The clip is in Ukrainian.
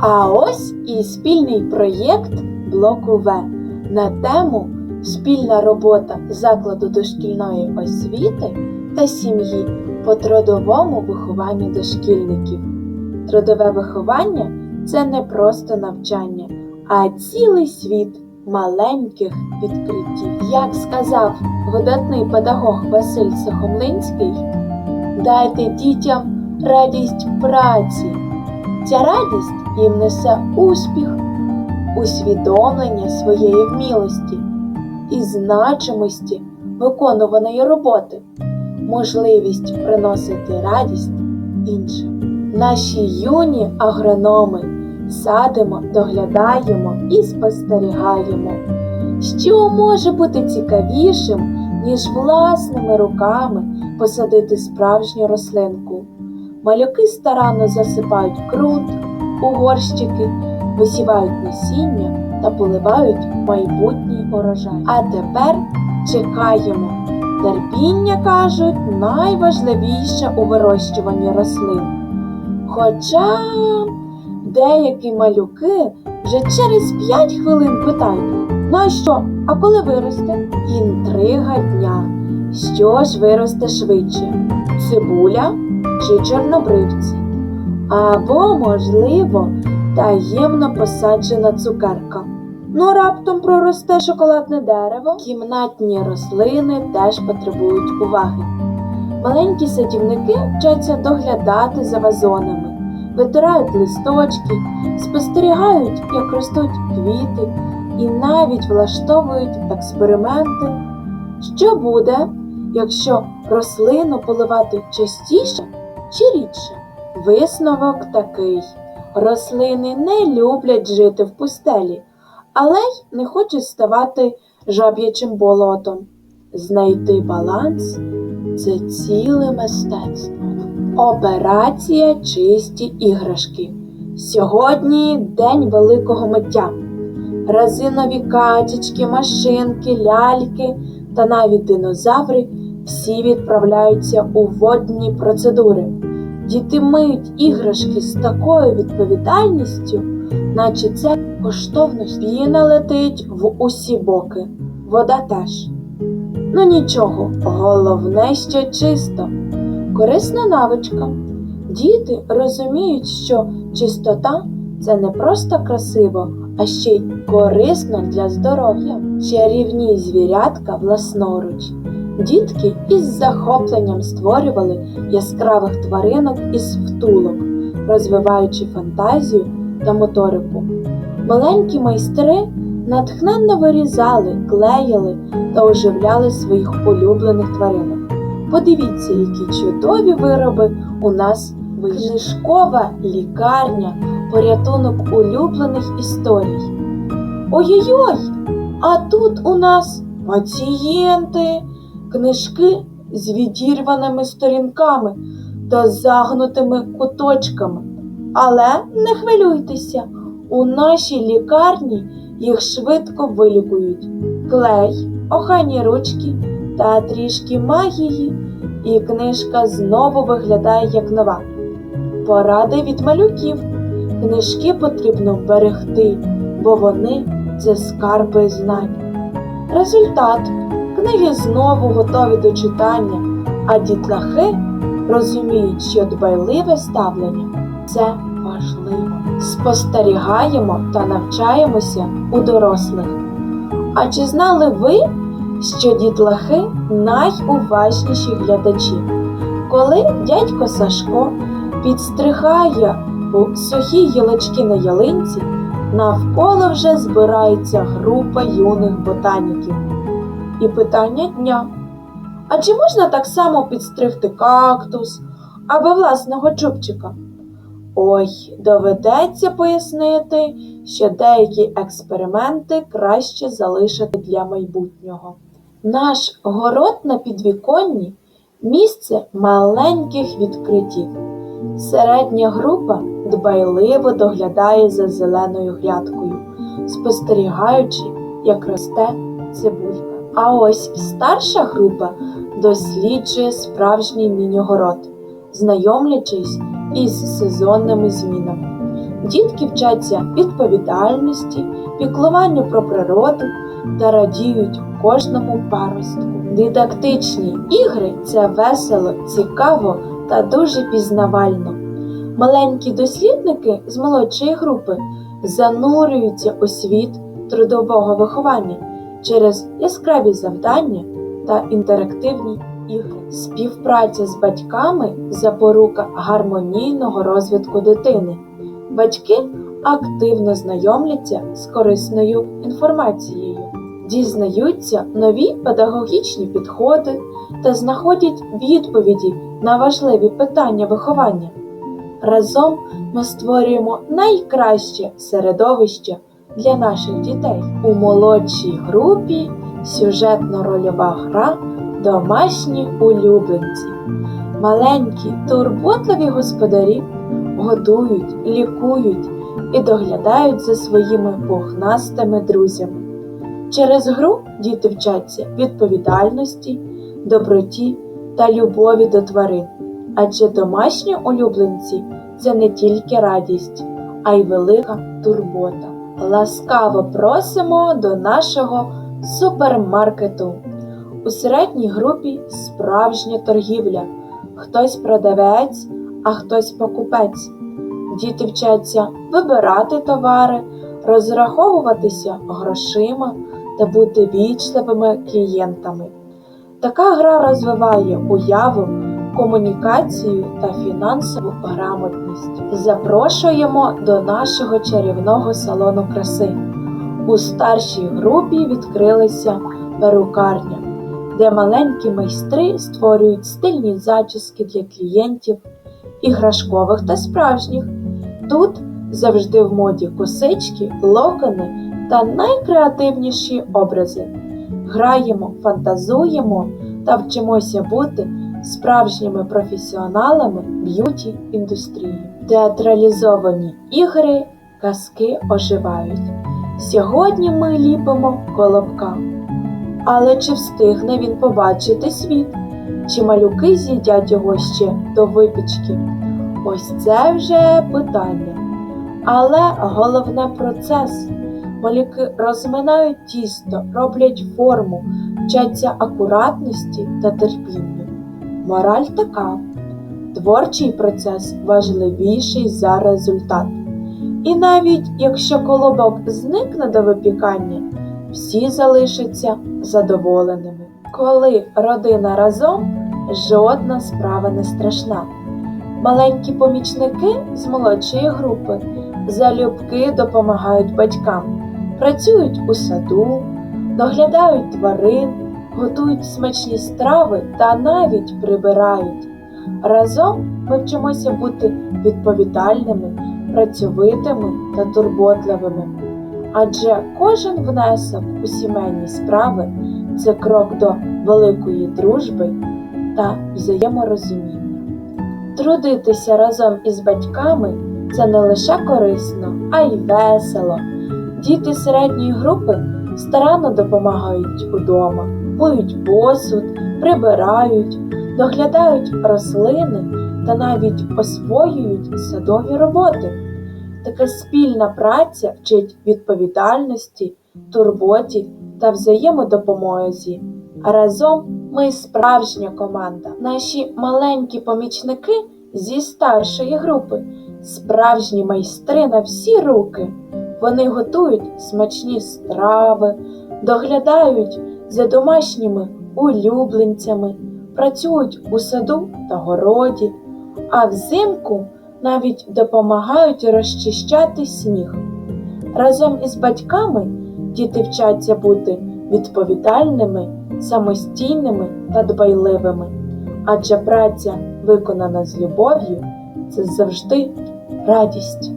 А ось і спільний проєкт блоку В на тему Спільна робота закладу дошкільної освіти та сім'ї по трудовому вихованню дошкільників. Трудове виховання це не просто навчання, а цілий світ маленьких відкриттів. Як сказав видатний педагог Василь Сухомлинський, дайте дітям радість праці. Ця радість їм несе успіх, усвідомлення своєї вмілості і значимості виконуваної роботи, можливість приносити радість іншим. Наші юні агрономи садимо, доглядаємо і спостерігаємо. Що може бути цікавішим, ніж власними руками посадити справжню рослинку? Малюки старанно засипають ґрунт у горщики, висівають насіння та поливають майбутній урожай. А тепер чекаємо. Терпіння кажуть найважливіше у вирощуванні рослин. Хоча деякі малюки вже через 5 хвилин питають: ну а що, а коли виросте? Інтрига дня. Що ж виросте швидше? Цибуля чи чорнобривці? Або, можливо, таємно посаджена цукерка. Ну, раптом проросте шоколадне дерево. Кімнатні рослини теж потребують уваги. Маленькі садівники вчаться доглядати за вазонами, витирають листочки, спостерігають, як ростуть квіти, і навіть влаштовують експерименти. Що буде, якщо рослину поливати частіше чи рідше? Висновок такий: рослини не люблять жити в пустелі, але й не хочуть ставати жаб'ячим болотом. Знайти баланс це ціле мистецтво. Операція чисті іграшки. Сьогодні день великого миття. Резинові качечки, машинки, ляльки та навіть динозаври всі відправляються у водні процедури. Діти миють іграшки з такою відповідальністю, наче це коштовність. Піна летить в усі боки, вода теж. Ну нічого, головне, що чисто. Корисна навичка. Діти розуміють, що чистота це не просто красиво, а ще й корисно для здоров'я. Чарівні звірятка власноруч. Дітки із захопленням створювали яскравих тваринок із втулок, розвиваючи фантазію та моторику. Маленькі майстри натхненно вирізали, клеїли та оживляли своїх улюблених тваринок. Подивіться, які чудові вироби у нас вийшли. Книжкова лікарня, порятунок улюблених історій. Ой-ой-ой! А тут у нас пацієнти, книжки з відірваними сторінками та загнутими куточками. Але не хвилюйтеся, у нашій лікарні їх швидко вилікують. Клей, охайні ручки та трішки магії, і книжка знову виглядає як нова. Поради від малюків. Книжки потрібно берегти, бо вони це скарби знань. Результат книги знову готові до читання, а дітлахи розуміють, що дбайливе ставлення це важливо. Спостерігаємо та навчаємося у дорослих. А чи знали ви, що дітлахи найуважніші глядачі? Коли дядько Сашко підстригає сухі гілочки на ялинці, навколо вже збирається група юних ботаніків. І питання дня. А чи можна так само підстригти кактус або власного чубчика? Ой, доведеться пояснити, що деякі експерименти краще залишити для майбутнього. Наш город на підвіконні місце маленьких відкриттів. Середня група дбайливо доглядає за зеленою грядкою, спостерігаючи, як росте цибулька. А ось старша група досліджує справжній міні-город, знайомлячись із сезонними змінами. Дітки вчаться відповідальності, піклуванню про природу та радіють кожному паростку. Дидактичні ігри це весело, цікаво та дуже пізнавально. Маленькі дослідники з молодшої групи занурюються у світ трудового виховання через яскраві завдання та інтерактивні ігри. Співпраця з батьками запорука гармонійного розвитку дитини. Батьки активно знайомляться з корисною інформацією, дізнаються нові педагогічні підходи та знаходять відповіді на важливі питання виховання. Разом ми створюємо найкраще середовище для наших дітей. У молодшій групі сюжетно-рольова гра Домашні улюбленці. Маленькі турботливі господарі годують, лікують і доглядають за своїми пухнастими друзями. Через гру діти вчаться відповідальності, доброті та любові до тварин. Адже домашні улюбленці це не тільки радість, а й велика турбота. Ласкаво просимо до нашого супермаркету. У середній групі справжня торгівля. Хтось продавець, а хтось покупець. Діти вчаться вибирати товари, розраховуватися грошима та бути вічливими клієнтами. Така гра розвиває уяву, комунікацію та фінансову грамотність. Запрошуємо до нашого чарівного салону краси. У старшій групі відкрилася перукарня, де маленькі майстри створюють стильні зачіски для клієнтів, іграшкових та справжніх. Тут завжди в моді косички, локони та найкреативніші образи. Граємо, фантазуємо та вчимося бути справжніми професіоналами б'юті індустрії. Театралізовані ігри, казки оживають. Сьогодні ми ліпимо колобка. Але чи встигне він побачити світ? Чи малюки з'їдять його ще до випічки? Ось це вже питання. Але головне процес. Малюки розминають тісто, роблять форму, вчаться акуратності та терпінню. Мораль така: творчий процес важливіший за результат. І навіть якщо колобок зникне до випікання, всі залишаться задоволеними. Коли родина разом, жодна справа не страшна. Маленькі помічники з молодшої групи залюбки допомагають батькам, працюють у саду, доглядають тварин, готують смачні страви та навіть прибирають. Разом ми вчимося бути відповідальними, працьовитими та турботливими. Адже кожен внесок у сімейні справи це крок до великої дружби та взаєморозуміння. Трудитися разом із батьками це не лише корисно, а й весело. Діти середньої групи старанно допомагають удома, миють посуд, прибирають, доглядають рослини та навіть освоюють садові роботи. Така спільна праця вчить відповідальності, турботі та взаємодопомозі. А разом ми справжня команда. Наші маленькі помічники зі старшої групи, справжні майстри на всі руки. Вони готують смачні страви, доглядають за домашніми улюбленцями, працюють у саду та городі, а взимку навіть допомагають розчищати сніг. Разом із батьками діти вчаться бути відповідальними, самостійними та дбайливими, адже праця, виконана з любов'ю, це завжди радість.